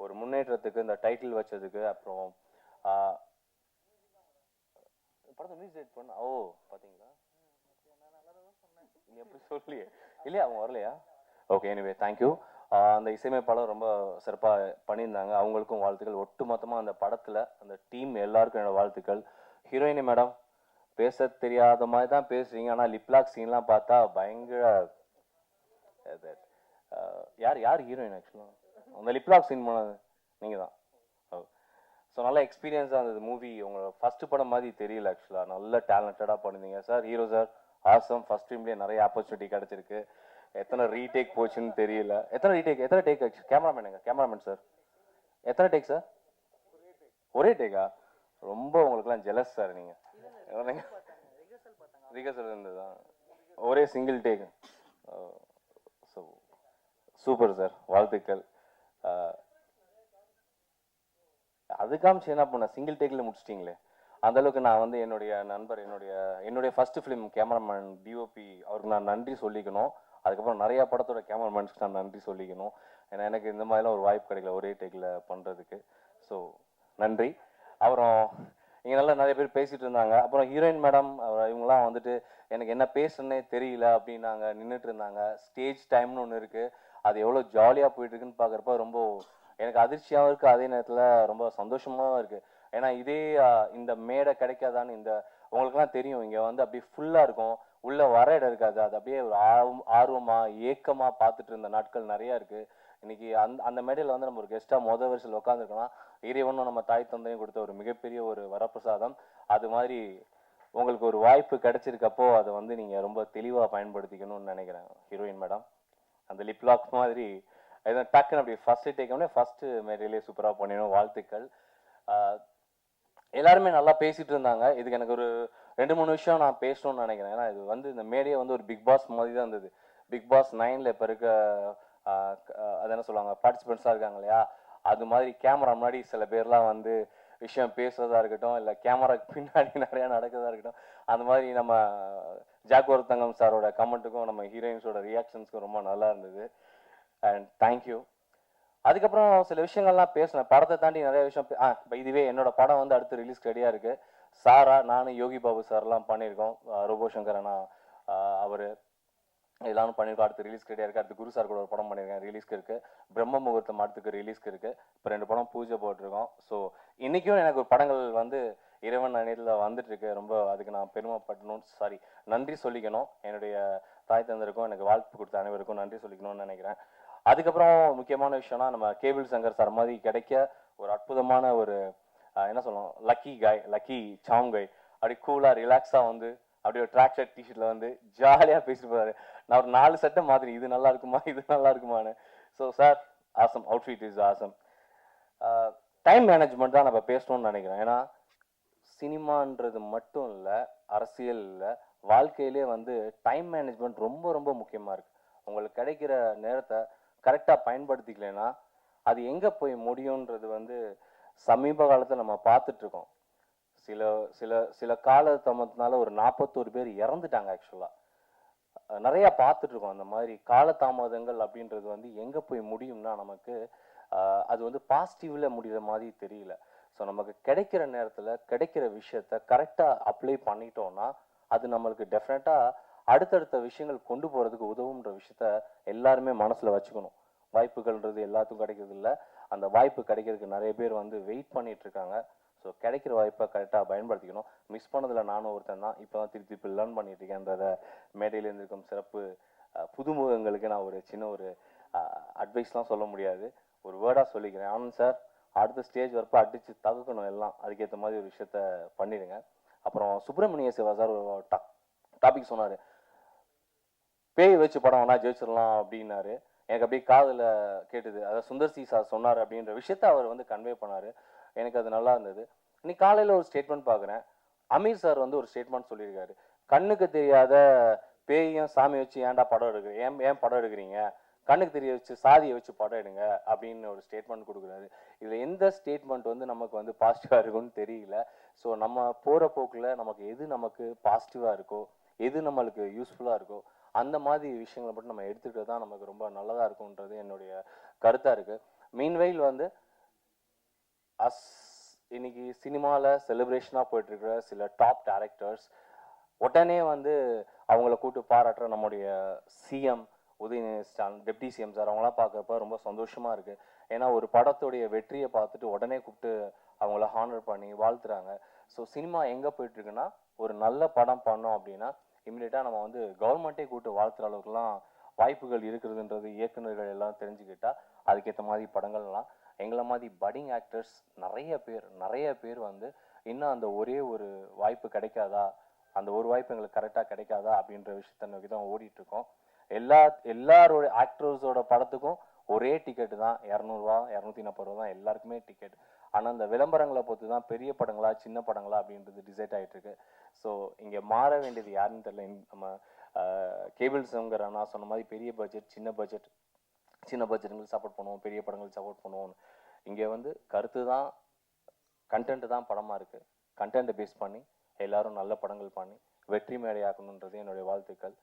ஒரு முன்னேற்றத்துக்கு இந்த டைட்டில் வச்சதுக்கு அப்புறம் படத்தை மியூசிக் எடிட் பண்ண ஓ பார்த்தீங்களா நீ எப்படி சொல்லியே இல்லையா அவங்க வரலையா? ஓகே எனிவே தேங்க்யூ அந்த இசையமைப்பாளர் ரொம்ப சிறப்பாக பண்ணியிருந்தாங்க. அவங்களுக்கும் வாழ்த்துக்கள். ஒட்டுமொத்தமாக அந்த படத்தில் அந்த டீம் எல்லாருக்கும் என்னோட வாழ்த்துக்கள். ஹீரோயினி மேடம் பேச தெரியாத மாதிரி தான் பேசுறீங்க. ஆனால் லிப்லாக் சீன்லாம் பார்த்தா பயங்கர அது, யார் யார் ஹீரோயின் ஆக்சுவலாக அந்த லிப்லாக் சீன் போனது நீங்கள் தான் ஸோ நல்ல எக்ஸ்பீரியன்ஸாக இருந்தது மூவி உங்களோட ஃபர்ஸ்ட் படம் மாதிரி தெரியல ஆக்சுவலாக நல்ல டேலண்டடாக பண்ணியிருந்தீங்க sir hero sir awesome first டைம்லேயே நிறைய ஆப்பர்ச்சுனிட்டி கிடச்சிருக்கு. எத்தனை ரீடேக் போச்சுன்னு தெரியல. எத்தனை ரீடேக் எத்தனை டேக் ஆக்சுவலி கேமராமேனுங்க கேமராமேன் சார் எத்தனை டேக் சார் ஒரே டேக்கா ரொம்ப உங்களுக்குலாம் ஜெலஸ் சார் நீங்கள் ரிகர்சல் இருந்ததா? ஒரே single take so super sir வாழ்த்துக்கள். அஹ், அது காமிச்சு என்ன பண்ண? சிங்கிள் டேக்ல முடிச்சிட்டிங்களே? அந்த அளவுக்கு நான் வந்து என்னுடைய நண்பர் என்னுடைய என்னுடைய ஃபர்ஸ்ட் ஃபிலிம் கேமராமேன் டிஓபி அவருக்கு நான் நன்றி சொல்லிக்கணும். அதுக்கப்புறம் நிறைய படத்தோட கேமராமேன்ஸ்க்கு நான் நன்றி சொல்லிக்கணும். ஏன்னா எனக்கு இந்த மாதிரிலாம் ஒரு வாய்ப்பு கிடைக்கல ஒரே டேக்கில் பண்ணுறதுக்கு ஸோ நன்றி. அப்புறம் இங்கே நல்லா நிறைய பேர் பேசிட்டு இருந்தாங்க. அப்புறம் ஹீரோயின் மேடம் இவங்கலாம் வந்துட்டு எனக்கு என்ன பேசுறேன்னே தெரியல அப்படின்னாங்க. நின்றுட்டு இருந்தாங்க. ஸ்டேஜ் டைம்னு ஒன்று இருக்குது அது எவ்வளோ ஜாலியாக போயிட்டு இருக்குன்னு பார்க்குறப்ப ரொம்ப எனக்கு அதிர்ச்சியாகவும் இருக்குது அதே நேரத்தில் ரொம்ப சந்தோஷமாகவும் இருக்குது ஏன்னா இதே இந்த மேடை கிடைக்காதான்னு இந்த உங்களுக்குலாம் தெரியும். இங்கே வந்து அப்படியே ஃபுல்லாக இருக்கும். உள்ளே வர இடம் இருக்காது. அது அப்படியே ஒரு ஆர்வம் ஆர்வமாக ஏக்கமாக பார்த்துட்டு இருந்த நாட்கள் நிறையா இருக்குது இன்னைக்கு அந்த அந்த மேடையில் வந்து நம்ம ஒரு கெஸ்ட்டாக மொதல் வரிசையில் உட்காந்துருக்கலாம் இறைவனும் நம்ம தாய் தந்தையும் கொடுத்த ஒரு மிகப்பெரிய ஒரு வரப்பிரசாதம். அது மாதிரி உங்களுக்கு ஒரு வாய்ப்பு கிடைச்சிருக்கப்போ அதை வந்து நீங்கள் ரொம்ப தெளிவாக பயன்படுத்திக்கணும்னு நினைக்கிறேன். ஹீரோயின் மேடம் அந்த லிப் லாக் மாதிரி எதுவும் டக்குன்னு அப்படி ஃபஸ்ட்டு டேக்கோடனே ஃபஸ்ட்டு மேடையிலே சூப்பராக பண்ணிடணும் வாழ்த்துக்கள். எல்லாருமே நல்லா பேசிகிட்டு இருந்தாங்க. இதுக்கு எனக்கு ஒரு ரெண்டு மூணு விஷயம் நான் பேசணும்னு நினைக்கிறேன். ஏன்னா இது வந்து இந்த மேடையே வந்து ஒரு பிக் பாஸ் மாதிரி தான் இருந்தது. பிக் பாஸ் நைனில் இப்போ இருக்க அது என்ன சொல்லுவாங்க பார்ட்டிசிபெண்ட்ஸாக இருக்காங்க இல்லையா? அது மாதிரி கேமரா முன்னாடி சில பேர்லாம் வந்து விஷயம் பேசுறதா இருக்கட்டும் இல்லை கேமராக்கு பின்னாடி நிறையா நடக்கிறதா இருக்கட்டும் அந்த மாதிரி நம்ம ஜாக்வர்தங்கம் சாரோட கமெண்ட்டுக்கும் நம்ம ஹீரோயின்ஸோட ரியாக்ஷன்ஸ்க்கும் ரொம்ப நல்லா இருந்தது. அண்ட் தேங்க்யூ அதுக்கப்புறம் சில விஷயங்கள்லாம் பேசினேன். படத்தை தாண்டி நிறைய விஷயம் பே- ஆ இப்போ இதுவே என்னோட படம் வந்து அடுத்து ரிலீஸ் ரெடியாக இருக்கு. சாரா நானும் யோகி பாபு சார்லாம் பண்ணியிருக்கோம். ரோபோ சங்கர் அண்ணா அவர் எல்லாரும் பண்ணியிருக்கோம். அடுத்து ரிலீஸ் ரெடியாக இருக்குது அடுத்து குரு சார் கூட ஒரு படம் பண்ணியிருக்கேன். ரிலீஸ்க்கு இருக்குது பிரம்ம முகூர்த்தம் அடுத்துக்கு ரிலீஸ்க்கு இருக்குது இப்போ ரெண்டு படம் பூஜை போட்டிருக்கோம். ஸோ இன்றைக்கும் எனக்கு ஒரு படங்கள் வந்து இறைவன் நேரில் வந்துட்டுருக்கு ரொம்ப அதுக்கு நான் பெருமைப்படணும். சாரி நன்றி சொல்லிக்கணும். என்னுடைய தாய் தந்தருக்கும் எனக்கு வாழ்த்து கொடுத்த அனைவருக்கும் நன்றி சொல்லிக்கணும்னு நினைக்கிறேன். அதுக்கப்புறம் முக்கியமான விஷயம்னா நம்ம கேபிள் சங்கர் சார் மாதிரி கிடைக்க ஒரு அற்புதமான ஒரு என்ன சொல்லணும் லக்கி காய் லக்கி சாங் கை அப்படி கூலாக ரிலாக்ஸாக வந்து அப்படியே ஒரு ட்ராக் ஷர்ட் டிஷர்ட்டில் வந்து ஜாலியாக பேசிட்டு போகிறாரு நான் ஒரு நாலு சட்டை மாதிரி இது நல்லா இருக்குமா? இது நல்லா இருக்குமான்னு. So sir awesome outfit is awesome time management தான் நம்ம பேசணும்னு நினைக்கிறேன். ஏன்னா சினிமான்றது மட்டும் இல்லை அரசியல் இல்லை வாழ்க்கையிலே வந்து டைம் மேனேஜ்மெண்ட் ரொம்ப ரொம்ப முக்கியமாக இருக்குது உங்களுக்கு கிடைக்கிற நேரத்தை கரெக்டாக பயன்படுத்திக்கலைன்னா அது எங்கே போய் முடியுன்றது வந்து சமீப காலத்தில் நம்ம பார்த்துட்டு இருக்கோம் சில சில சில கால தாமதத்தினால ஒரு நாற்பத்தோரு பேர் இறந்துட்டாங்க ஆக்சுவலாக நிறைய பார்த்துட்டு இருக்கோம் அந்த மாதிரி காலதாமதங்கள் அப்படின்றது வந்து எங்கே போய் முடியும்னா நமக்கு ஆஹ், அது வந்து பாசிட்டிவ்ல முடிகிற மாதிரி தெரியல. ஸோ நமக்கு கிடைக்கிற நேரத்தில் கிடைக்கிற விஷயத்த கரெக்டாக அப்ளை பண்ணிட்டோம்னா அது நம்மளுக்கு டெஃபினட்டாக அடுத்தடுத்த விஷயங்கள் கொண்டு போகிறதுக்கு உதவுன்ற விஷயத்த எல்லாருமே மனசில் வச்சுக்கணும். வாய்ப்புகள்ன்றது எல்லாத்துக்கும் கிடைக்கிறதில்ல அந்த வாய்ப்பு கிடைக்கிறதுக்கு நிறைய பேர் வந்து வெயிட் பண்ணிட்டு இருக்காங்க. ஸோ கிடைக்கிற வாய்ப்பை கரெக்டாக பயன்படுத்திக்கணும். மிஸ் பண்ணதில் நானும் ஒருத்தன் தான். இப்போ தான் திருப்பி திருப்பி லேர்ன் பண்ணிட்டு அந்த மேடையில் இருந்திருக்கும் சிறப்பு புதுமுகங்களுக்கு நான் ஒரு சின்ன ஒரு அட்வைஸ்லாம் சொல்ல முடியாது. ஒரு வேர்டாக சொல்லிக்கிறேன். ஆனந்த் சார் அடுத்த ஸ்டேஜ் வரப்போ அடித்து தகுக்கணும் எல்லாம். அதுக்கேற்ற மாதிரி ஒரு விஷயத்த பண்ணிடுங்க. அப்புறம் சுப்பிரமணிய சிவா சார் ஒரு டாபிக் சொன்னார். பேய் வச்சு படம் வேணா ஜெயிச்சிடலாம் அப்படின்னாரு. எனக்கு அப்படியே காதில் கேட்டுது அதாவது சுந்தர் சி சார் சொன்னார் அப்படின்ற விஷயத்த அவர் வந்து கன்வே பண்ணார். எனக்கு அது நல்லா இருந்தது. இன்னைக்கு காலையில் ஒரு ஸ்டேட்மெண்ட் பார்க்குறேன். அமீர் சார் வந்து ஒரு ஸ்டேட்மெண்ட் சொல்லியிருக்காரு. கண்ணுக்கு தெரியாத பேயும் சாமி வச்சு ஏன்டா படம் எடுக்கிறீங்க ஏன் ஏன் படம் எடுக்கிறீங்க? கண்ணுக்கு தெரிய வச்சு சாதியை வச்சு படம் எடுங்க அப்படின்னு ஒரு ஸ்டேட்மெண்ட் கொடுக்குறாரு. இதில் எந்த ஸ்டேட்மெண்ட் வந்து நமக்கு வந்து பாசிட்டிவாக இருக்கும்னு தெரியல. ஸோ நம்ம போகிற போக்கில் நமக்கு எது நமக்கு பாசிட்டிவாக இருக்கோ எது நம்மளுக்கு யூஸ்ஃபுல்லாக இருக்கோ அந்த மாதிரி விஷயங்களை மட்டும் நம்ம எடுத்துக்கிட்டு தான் நமக்கு ரொம்ப நல்லதாக இருக்கும்ன்றது என்னுடைய கருத்தாக இருக்குது மீன்வெயில் வந்து அஸ் இன்னைக்கு சினிமாவில் செலிப்ரேஷனாக போயிட்டுருக்கிற சில டாப் டேரக்டர்ஸ் உடனே வந்து அவங்கள கூட்டு பாராட்டுற நம்முடைய CM Udhayanidhi Stalin deputy CM sir அவங்களாம் பார்க்குறப்ப ரொம்ப சந்தோஷமாக இருக்குது ஏன்னா ஒரு படத்துடைய வெற்றியை பார்த்துட்டு உடனே கூப்பிட்டு அவங்கள ஹானர் பண்ணி வாழ்த்துறாங்க. ஸோ சினிமா எங்கே போயிட்டுருக்குன்னா ஒரு நல்ல படம் பண்ணோம் அப்படின்னா இமீடியட்டாக நம்ம வந்து கவர்மெண்ட்டே கூப்பிட்டு வாழ்த்துற அளவுக்குலாம் வாய்ப்புகள் இருக்கிறதுன்றது இயக்குனர்கள் எல்லாம் தெரிஞ்சுக்கிட்டால் அதுக்கேற்ற மாதிரி படங்கள்லாம். எங்களை மாதிரி பட்டிங் ஆக்டர்ஸ் நிறைய பேர் நிறைய பேர் வந்து இன்னும் அந்த ஒரே ஒரு வாய்ப்பு கிடைக்காதா? அந்த ஒரு வாய்ப்பு எங்களுக்கு கரெக்டாக கிடைக்காதா? அப்படின்ற விஷயத்த நோக்கி தான் ஓடிட்டுருக்கோம். எல்லா எல்லாரோட ஆக்டர்ஸோட படத்துக்கும் ஒரே டிக்கெட் தான். இரநூறுவா இரநூத்தி நாற்பது ரூபா தான் எல்லாருக்குமே டிக்கெட் ஆனால் அந்த விளம்பரங்களை பொறுத்து தான் பெரிய படங்களா சின்ன படங்களா அப்படின்றது டிசைட் ஆகிட்டு இருக்கு ஸோ இங்கே மாற வேண்டியது யாருன்னு தெரியல. நம்ம கேபிள் நான் அண்ணா சொன்ன மாதிரி பெரிய பட்ஜெட் சின்ன பட்ஜெட் சின்ன பட்ஜெட்டுங்களுக்கு சப்போர்ட் பண்ணுவோம் பெரிய படங்களுக்கு சப்போர்ட் பண்ணுவோம் இங்கே வந்து கருத்து தான் கண்டென்ட் தான் படமாக இருக்குது கண்டென்ட்டை பேஸ் பண்ணி எல்லாரும் நல்ல படங்கள் பண்ணி வெற்றி மேடையாக்கணுன்றது என்னுடைய வாழ்த்துக்கள்.